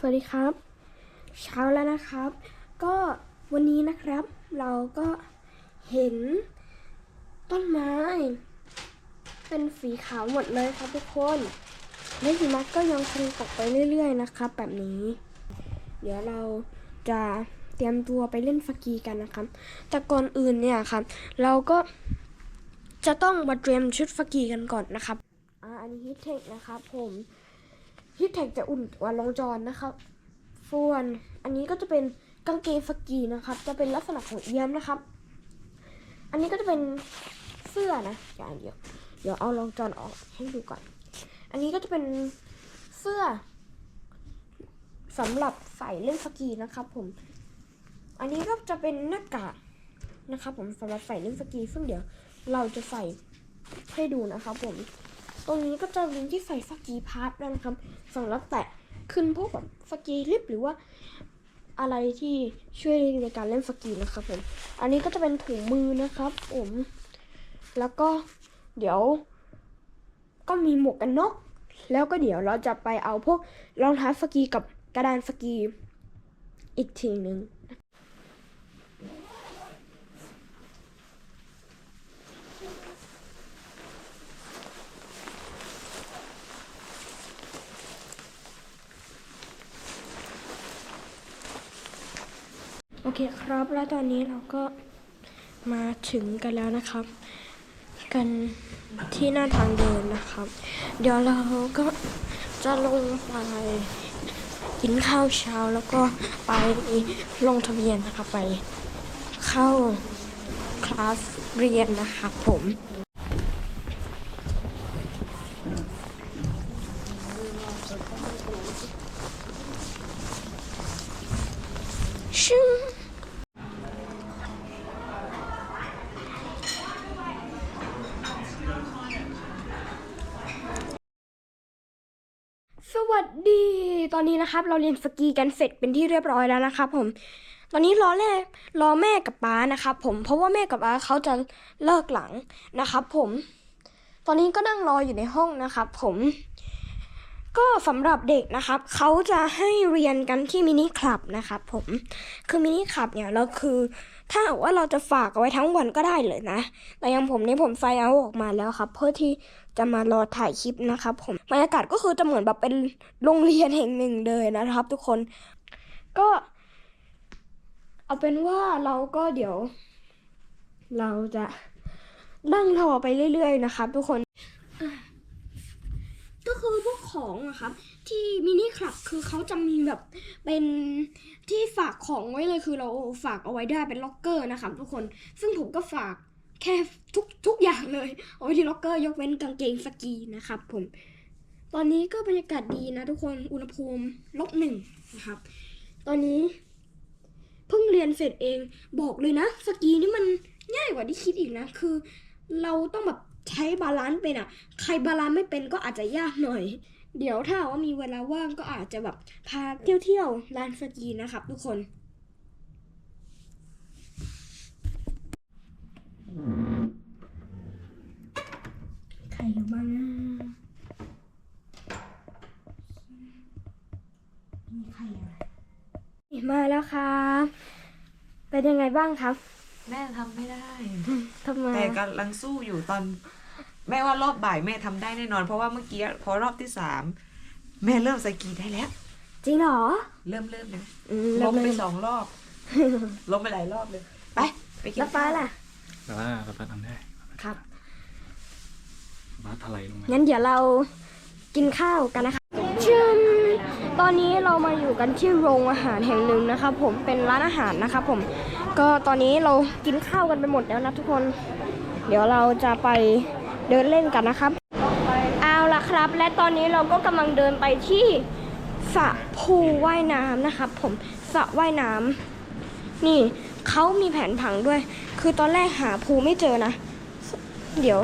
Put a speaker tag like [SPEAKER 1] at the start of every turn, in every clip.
[SPEAKER 1] สวัสดีครับ เช้าแล้วนะครับ ก็วันนี้นะครับ เราก็เห็นต้นไม้ เป็นสีขาวหมดเลยครับทุกคนและหิมะก็ยังคงตกไปเรื่อย ๆ นะครับ แบบนี้ เดี๋ยวเราจะเตรียมตัวไปเล่นสกีกันนะครับ แต่ก่อนอื่นเนี่ยครับ เราก็จะต้องมาเตรียมชุดสกีกันก่อนนะครับ อ่าอันนี้ฮิตเทคนะครับผม ฮิตเทคจะอุ่นกว่าลองจอนนะครับส่วนอันนี้ก็จะเป็นกางเกงสกีนะครับ จะเป็นลักษณะของเอี้ยมนะครับ อันนี้ก็จะเป็นเสื้อนะอย่างเดียวเดี๋ยวเอาลองจอนออกให้ดูก่อน อันนี้ก็จะเป็นเสื้อสำหรับใส่เล่นสกีนะครับ ผม อันนี้ก็จะเป็นหน้ากากนะครับ ผมสำหรับใส่เล่นสกีซึ่งเดี๋ยวเราจะใส่ให้ดูนะครับผม ตรงนี้ก็จะเป็นที่ใส่สกีพาร์ทด้วยนะครับสำหรับแตะขึ้นพวกแบบสกีลิฟหรือว่าอะไรที่ช่วยในการเล่นสกีนะครับผม อันนี้ก็จะเป็นถุงมือนะครับผม แล้วก็เดี๋ยว ก็มีหมวกกันน็อก แล้วก็เดี๋ยวเราจะไปเอาพวกรองเท้าสกีกับกระดานสกีอีกทีหนึ่ง เคครับ แล้วตอนนี้เราก็มาถึงกันแล้วนะครับ กันที่หน้าทางเดินนะครับ เดี๋ยวเราก็จะลงไปกินข้าวเช้าแล้วก็ไปลงทะเบียนนะครับไปเข้าคลาสเรียนนะครับผม วัสดี ตอนนี้นะครับ เราเรียนสกีกันเสร็จเป็นที่เรียบร้อยแล้วนะครับผม ตอนนี้รอแม่รอแม่กับป้านะครับผม เพราะว่าแม่กับป้าเขาจะเลิกหลังนะครับผม ตอนนี้ก็นั่งรออยู่ในห้องนะครับผม ก็สำหรับเด็กนะครับเขาจะให้เรียนกันที่มินิคลับนะครับผมคือมินิคลับเนี่ยเราคือ ถ้าว่าเราจะฝากเอาไว้ทั้งวันก็ได้เลยนะ แต่อยังผมนี่ผมไฟเอาออกมาแล้วครับ เพื่อที่จะมารอถ่ายคลิปนะครับผมบรรยากาศก็คือจะเหมือนแบบเป็นโรงเรียนแห่งหนึ่งเลยนะครับ ทุกคนก็ เอาเป็นว่าเราก็เดี๋ยว เราจะนั่งรอไปเรื่อยๆนะครับทุกคน ก็คือพวกของอะครับ ที่มินิคลับคือเขาจะมีแบบเป็นที่ฝากของไว้เลยคือเราฝากเอาไว้ได้เป็นล็อกเกอร์นะครับทุกคน ซึ่งผมก็ฝากแค่ทุกทุกอย่างเลยเอาไว้ที่ล็อกเกอร์ยกเว้นกางเกงสกีนะครับผม ตอนนี้ก็บรรยากาศดีนะทุกคนอุณหภูมิลบหนึ่งนะครับ ตอนนี้เพิ่งเรียนเสร็จเองบอกเลยนะ สกีนี่มันง่ายกว่าที่คิดอีกนะ คือ เราต้องแบบ ใช้บาลานซ์เป็นอะใครบาลานซ์ไม่เป็นก็อาจจะยากหน่อย เดี๋ยวถ้าหากว่ามีเวลาว่างก็อาจจะแบบพาเที่ยวเที่ยวๆลานสกีนะครับ ทุกคนใครอยู่บ้างนะมีใครอะไรมาแล้วครับเป็นยังไงบ้างครับ
[SPEAKER 2] แม่ทำไม่ได้
[SPEAKER 1] ทำไม
[SPEAKER 2] แต่กำลังสู้อยู่ตอน แม่ว่ารอบบ่ายแม่ทำได้แน่นอน เพราะว่าเมื่อกี้พอรอบที่สามแม่เริ่มสกีได้แล้ว
[SPEAKER 1] จริงเหรอ
[SPEAKER 2] เริ่มเริ่มเลย
[SPEAKER 1] อืม
[SPEAKER 2] ล้มไป
[SPEAKER 1] เริ่
[SPEAKER 2] สองรอบล้มไปหลายรอบเลย ไปไปกิน
[SPEAKER 1] แล้วป้า
[SPEAKER 2] ข้ว
[SPEAKER 1] ล่ะ
[SPEAKER 3] แต่ว่าเราทำได้
[SPEAKER 1] ครับ
[SPEAKER 3] บ้าทลายลงมา
[SPEAKER 1] งั้นเดี๋ยวเรากินข้าวกันนะคะชึมตอนนี้เรามาอยู่กันที่โรงอาหารแห่งหนึ่งนะครับผมเป็นร้านอาหารนะครับผม ก็ตอนนี้เรากินข้าวกันไปหมดแล้วนะทุกคน เดี๋ยวเราจะไป เดินเล่นกันนะครับ เอาละครับ และตอนนี้เราก็กำลังเดินไปที่สระพูว่ายน้ำนะครับ ผมสระว่ายน้ำนี่เขามีแผนผังด้วย คือตอนแรกหาพูไม่เจอนะ เดี๋ยว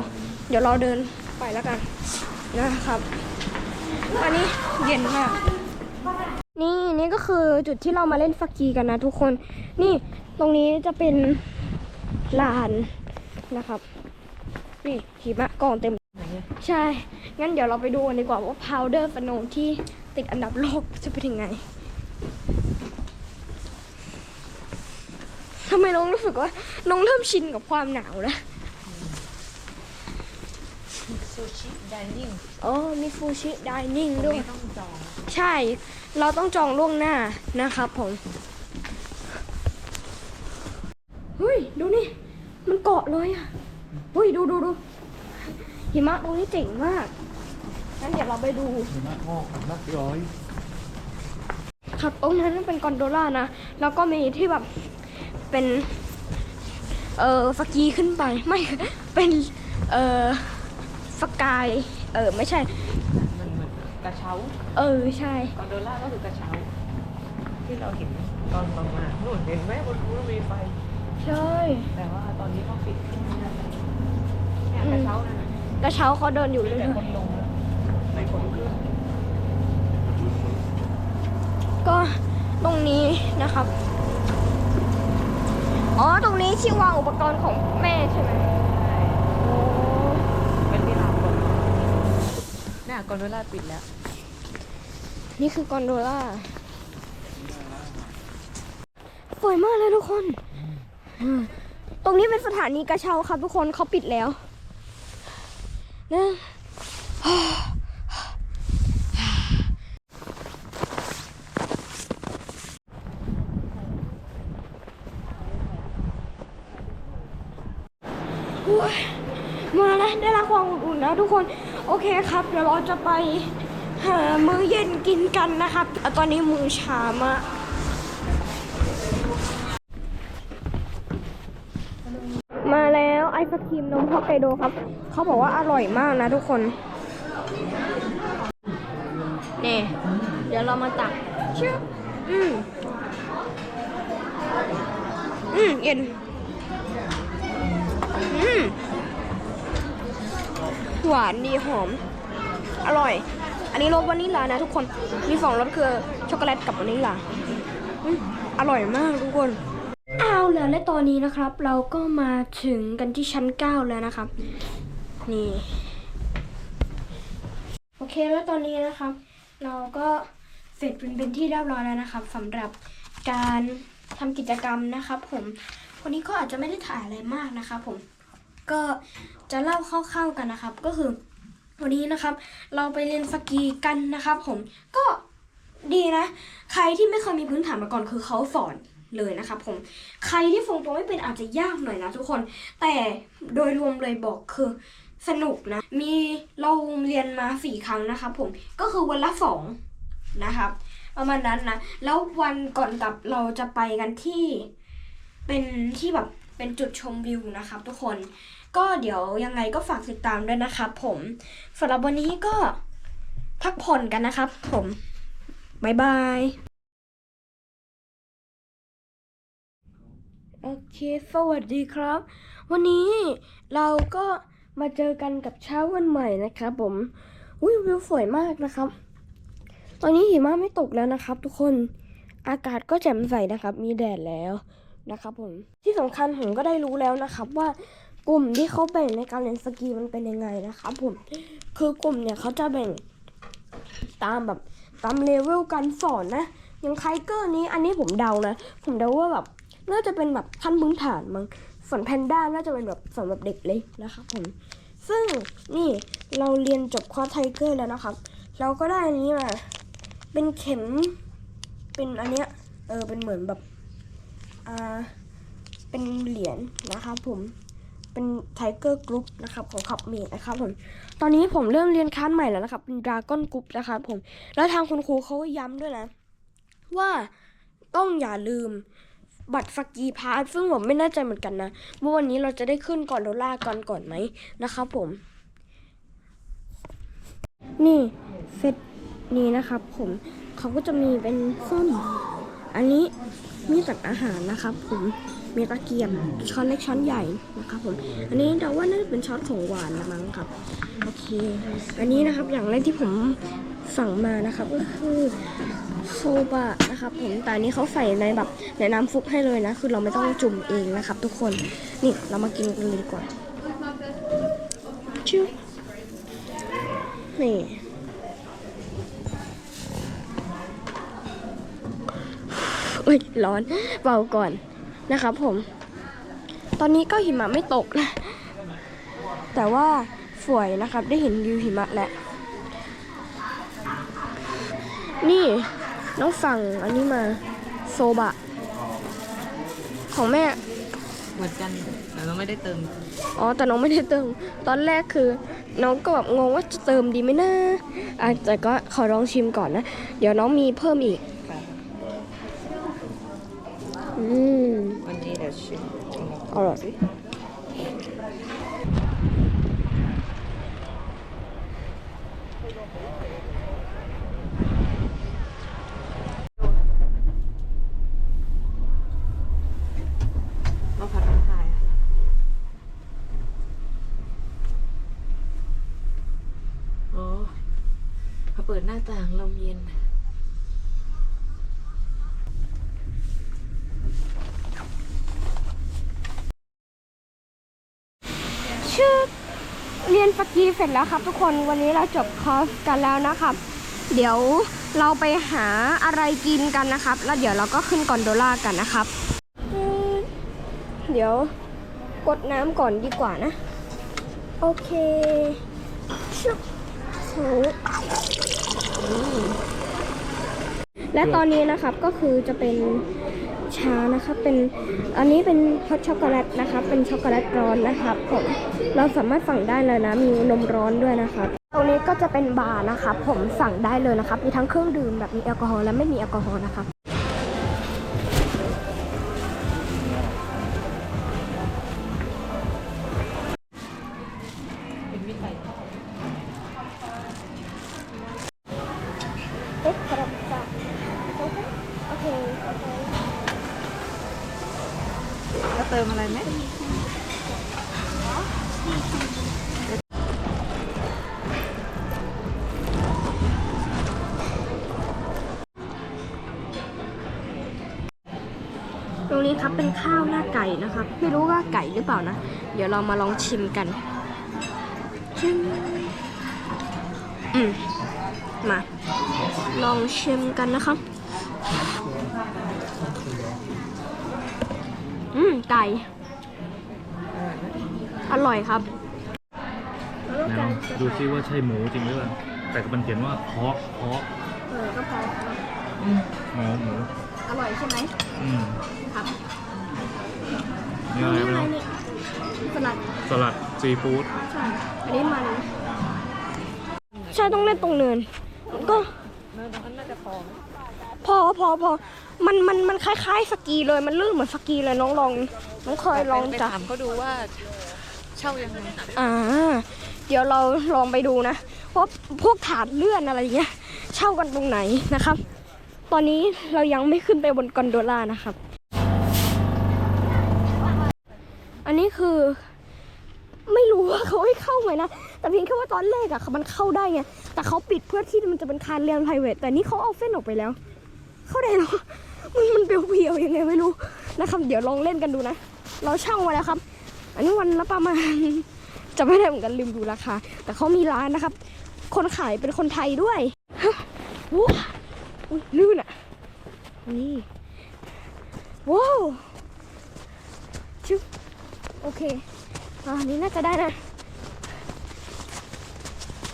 [SPEAKER 1] เดี๋ยวเราเดินไปแล้วกันนะครับ ตอนนี้เย็นมาก นี่นี่ก็คือจุดที่เรามาเล่นสกีกันนะทุกคน นี่ตรงนี้จะเป็นลานนะครับ นี่หิมะกองเต็ม
[SPEAKER 2] ไหนอะ
[SPEAKER 1] ใช่ งั้นเดี๋ยวเราไปดูกันดีกว่าว่า powder snow ที่ติดอันดับโลกจะเป็นยังไงทำไมน้องรู้สึกว่า น้องเริ่มชินกับความหนาวแล้ว
[SPEAKER 2] ซูชิดิเนิ่ง
[SPEAKER 1] อ๋อมีฟูชิดิเนิ่ง
[SPEAKER 2] ตรง
[SPEAKER 1] ด้วย
[SPEAKER 2] นี้ต้องจอง
[SPEAKER 1] ใช่ เราต้องจองล่วงหน้านะครับผม เฮ้ย ดูนี่ มันเกาะเลยอะ เฮ้ยดูดูดูหิมะตรงนี้เจ๋งมากงั้นเดี๋ยวเราไปดู
[SPEAKER 3] หิมะงอกมากร้อย
[SPEAKER 1] ครับตรงนั้นเป็นกอนโดล่านะแล้วก็มีที่แบบเป็นเอ่อสกีขึ้นไปไม่เป็นเอ่อสกายเออไม่ใช่
[SPEAKER 2] มันเหมือนกระเช้า
[SPEAKER 1] เออใช่
[SPEAKER 2] กอนโดล่าก็คือกระเช้า ที่เราเห็นตอนเรามาหนุนเห็นไหมบนนู้นมีไฟ
[SPEAKER 1] ใช่
[SPEAKER 2] แต่ว่าตอนนี้เขาปิดเนี่ยกระ เช้านั่นน่ะ
[SPEAKER 1] กระเช้าเขาเดินอยู่เรื่
[SPEAKER 2] แต่
[SPEAKER 1] อย
[SPEAKER 2] คนลงแล้วไม่คนขึ้น
[SPEAKER 1] ๆก็ตรงนี้นะครับ อ๋อ ตรงนี้ที่วางอุปกรณ์ของแม่ใช่ไหมโอ้
[SPEAKER 2] เป็นที่เราคนเนี่ยกอนโดล่าปิดแล้ว
[SPEAKER 1] นี่คือกอนโดล่าสวยมากเลยทุกคนอืมตรงนี้เป็นสถานีกระเช้าครับทุกคนเขาปิดแล้ว นะมาแล้วได้รับความอบอุ่นแล้วทุกคนโอเคครับ เดี๋ยวเราจะไปหามื้อเย็นกินกันนะครับอะตอนนี้มือชามาก นมฮอกไกโดครับ เขาบอกว่าอร่อยมากนะทุกคนนี่เดี๋ยวเรามาตักชื่ออืมอืมเย็นอืมหวานดีหอม อร่อย อันนี้รสวานิลลานะทุกคน มีสองรสคือช็อกโกแลตกับวานิลลาอร่อยมากทุกคน เอาแล้วและตอนนี้นะครับ เราก็มาถึงกันที่ชั้น 9 แล้วนะครับ นี่ โอเคแล้วตอนนี้นะครับ เราก็เสร็จเป็นที่เรียบร้อยแล้วนะครับสำหรับการทำกิจกรรมนะครับ ผมวันนี้ก็อาจจะไม่ได้ถ่ายอะไรมากนะครับ ผมก็จะเล่าคร่าวๆกันนะครับ ก็คือ วันนี้นะครับ เราไปเรียนสกีกันนะครับ ผมก็ดีนะ ใครที่ไม่เคยมีพื้นฐานมาก่อนคือเขาสอน เลยนะครับผมใครที่ทรงตัวไม่เป็นอาจจะยากหน่อยนะทุกคน แต่โดยรวมเลยบอกคือสนุกนะ มีเราเรียนมาสี่ครั้งนะครับผมก็คือวันละสองนะครับประมาณนั้นนะแล้ววันก่อนกลับเราจะไปกันที่เป็นที่แบบเป็นจุดชมวิวนะครับ ทุกคนก็เดี๋ยวยังไงก็ฝากติดตามด้วยนะครับผมสำหรับวันนี้ก็พักผ่อนกันนะครับผมบายบาย เค สวัสดีครับ วันนี้เราก็มาเจอกันกับเช้าวันใหม่นะครับผมอุ้ยวิวสวยมากนะครับ ตอนนี้หิมะไม่ตกแล้วนะครับ ทุกคน อากาศก็แจ่มใสนะครับ มีแดดแล้วนะครับผม ที่สำคัญผมก็ได้รู้แล้วนะครับว่ากลุ่มที่เขาแบ่งในการเล่นสกีมันเป็นยังไงนะครับผม คือกลุ่มเนี่ยเขาจะแบ่งตามแบบตามเลเวลการสอนนะอย่างไคเกอร์นี้อันนี้ผมเดานะ ผมเดาว่าแบบ น่าจะเป็นแบบขั้นพื้นฐานมั้งส่วนแพนด้าน่าจะเป็นแบบสำหรับเด็กเล็กนะครับผม ซึ่งนี่เราเรียนจบคอร์สไทเกอร์แล้วนะครับ เราก็ได้อันนี้มา เป็นเข็ม เป็นอันเนี้ย เออ เป็นเหมือนแบบ อ่า เป็นเหรียญนะครับผม เป็นไทเกอร์กรุ๊ปนะครับของขับเมดนะครับผม ตอนนี้ผมเริ่มเรียนคลาสใหม่แล้วนะครับ เป็นดราก้อนกรุ๊ปนะครับผม แล้วทางคุณครูเขาก็ย้ำด้วยนะ ว่าต้องอย่าลืม บัตรสกีพาสซึ่งผมไม่แน่ใจเหมือนกันนะว่าวันนี้เราจะได้ขึ้นก่อนโดล่าก่อนก่อนไหมนะครับผม นี่เซตนี้นะครับ ผมเขาก็จะมีเป็นส้มอันนี้มีตักอาหารนะครับ ผมมีตะเกียบช้อนเล็กช้อนใหญ่นะครับผม อันนี้เดาว่าน่าจะเป็นช้อนของหวานละมั้งครับโอเค อันนี้นะครับอย่างแรกที่ผมสั่งมานะครับก็คือ โซบะนะครับผมแต่นี้เขาใส่ในแบบในน้ำซุปให้เลยนะ คือเราไม่ต้องจุ่มเองนะครับ ทุกคน นี่เรามากินกันเลยดีกว่าชื่อนี่เอ้ยร้อนเบาก่อนนะครับผม ตอนนี้ก็หิมะไม่ตกนะแต่ว่าสวยนะครับได้เห็นวิวหิมะแล้วนี่ น้องสั่งอันนี้มาโซบะ ของแม่
[SPEAKER 2] เหมือนกันแต่เราไม่ได้เติม
[SPEAKER 1] อ๋อแต่น้องไม่ได้เติม ตอนแรกคือ น้องก็แบบงงว่าจะเติมดีไหมนะอะแต่ก็ขอลองชิมก่อนนะ เดี๋ยวน้องมีเพิ่มอีก
[SPEAKER 2] ค่ะ
[SPEAKER 1] อืม
[SPEAKER 2] วันนี้เดี๋ยวชิม
[SPEAKER 1] อร่อย
[SPEAKER 2] มาผัดน้ำพายอะอ๋อพอเปิดหน้า ต่างลมเย็น
[SPEAKER 1] ชื่อเรียนสกีเสร็จแล้วครับ ทุกคนวันนี้เราจบคอร์สกันแล้วนะครับ เดี๋ยวเราไปหาอะไรกินกันนะครับ แล้วเดี๋ยวเราก็ขึ้นกอนโดล่ากันนะครับ เดี๋ยวกดน้ำก่อนดีกว่านะ โอเคชุบถอืม และตอนนี้นะครับก็คือจะเป็นชานะครับเป็นอันนี้เป็นฮอตช็อกโกแลตนะครับ เป็นช็อกโกแลตร้อนนะครับผมเราสามารถสั่งได้เลยนะมีนมร้อนด้วยนะครับตรงนี้ก็จะเป็นบาร์นะครับผมสั่งได้เลยนะครับมีทั้งเครื่องดื่มแบบมีแอลกอฮอล์และไม่มีแอลกอฮอล์นะครับ
[SPEAKER 2] มอะไรไหม
[SPEAKER 1] ตรงนี้ครับเป็นข้าวหน้าไก่นะครับ ไม่รู้ว่าไก่หรือเปล่านะ เดี๋ยวเรามาลองชิมกันชิมอืมมา ลองชิมกันนะครับ อืมไก่ อร่อยครับ
[SPEAKER 3] ไหนลองดูซิว่าใช่หมูจริงหรือเปล่าแต่มันเขียนว่าพอกพอก
[SPEAKER 1] เออก็พอ
[SPEAKER 3] หมูหมู
[SPEAKER 1] อร่อยใช่ไหม
[SPEAKER 3] อืม
[SPEAKER 1] ครับ
[SPEAKER 3] นี่อะไรไม่รู้
[SPEAKER 1] นี่สลัด
[SPEAKER 3] สลัดซีฟู้ด
[SPEAKER 1] ใช่อันนี้มัน ใช่ต้องเล่นตรงเนินก็
[SPEAKER 2] เนื้อตรงนั้นน่าจะพอไหม
[SPEAKER 1] พอพอพอมันมันมันคล้ายๆสกีเลย มันลื่นเหมือนสกีเลยน้องลอง น้องเคยลอง
[SPEAKER 2] ไป
[SPEAKER 1] จับ
[SPEAKER 2] ถามเขาดูว่าเช่ายังไง
[SPEAKER 1] อ่า เดี๋ยวเราลองไปดูนะว่าพวกถาดเลื่อนอะไรเงี้ย เช่ากันตรงไหนนะครับ ตอนนี้เรายังไม่ขึ้นไปบนกอนโดล่านะครับ อันนี้คือไม่รู้ว่าเขาให้เข้าไหมนะ แต่เพียงแค่ว่าตอนแรกอะมันเข้าได้ไง แต่เขาปิดเพื่อที่มันจะเป็นคารเรียน p r i v a t แต่นี่เขาเอาเส้นออกไปแล้ว เข้าได้แล้วมันมันเปรียวๆยังไงไม่รู้นะครับ เดี๋ยวลองเล่นกันดูนะ เราเช่ามาแล้วครับ อันนี้วันละประมาณจะไม่ได้เหมือนกันลืมดูราคา แต่เขามีร้านนะครับ คนขายเป็นคนไทยด้วยว้าอุ๊ยลื่นอะ นี่ ว้าวชิบโอเค อ่านนี้น่าจะได้นะ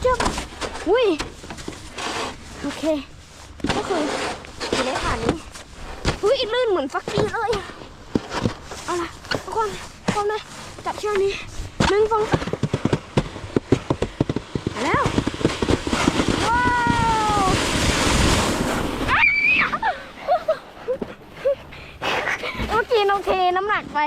[SPEAKER 1] จบอุ้ย โอเค ก็คืออยู่ในฐานนี้อุ้ยลื่น เหมือนฟักกี้เลยเอาละทุกคนพร้อมนะจับเชือกนี้หนึ่งสองมาแล้วว้าวอ้าวเมื่อกี้น้องเทน้ำหนักไป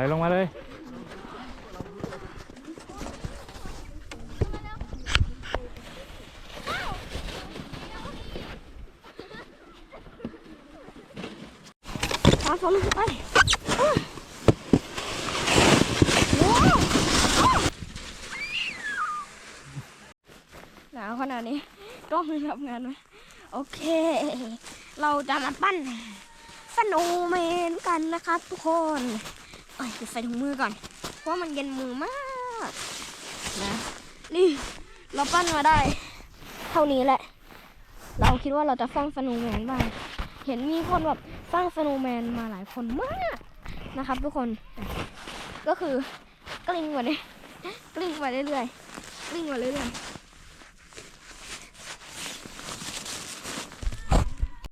[SPEAKER 3] ไหลลงมาเลย
[SPEAKER 1] ตามผมไปหนาวขนาดนี้กล้องทำงานไหมโอเค เราจะมาปั้นสโนว์แมนกันนะครับทุกคน อ้ยจะใส่ถุงมือก่อน เพราะมันเย็นมือมากนะนี่เราปั้นมาได้ เท่านี้แหละ เราคิดว่าเราจะสร้างสโนว์แมนบ้างเห็นมีคนแบบสร้างสโนว์แมนมาหลายคนมากนะครับ ทุกคนก็คือกลิ้งมาเลยกลิ้งมาเรื่อยๆกลิ้งมาเรื่อยๆ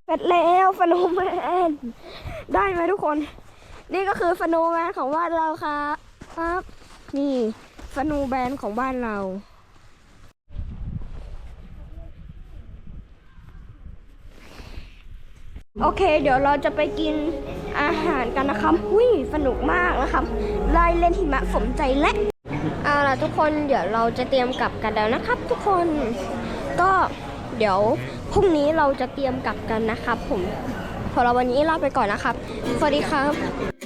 [SPEAKER 1] เสร็จแล้วสโนว์แมนได้ไหมทุกคน นี่ก็คือสโนว์แมนของบ้านเราครับครับ นี่สโนว์แมนของบ้านเรา โอเค เดี๋ยวเราจะไปกินอาหารกันนะครับอุ้ยสนุกมากนะครับได้เล่นหิมะสมใจและเอาล่ะทุกคนเดี๋ยวเราจะเตรียมกลับกันแล้วนะครับ ทุกคนก็เดี๋ยวพรุ่งนี้เราจะเตรียมกลับกันนะครับ ผมพอเราวันนี้ลาไปก่อนนะครับ สวัสดีครับ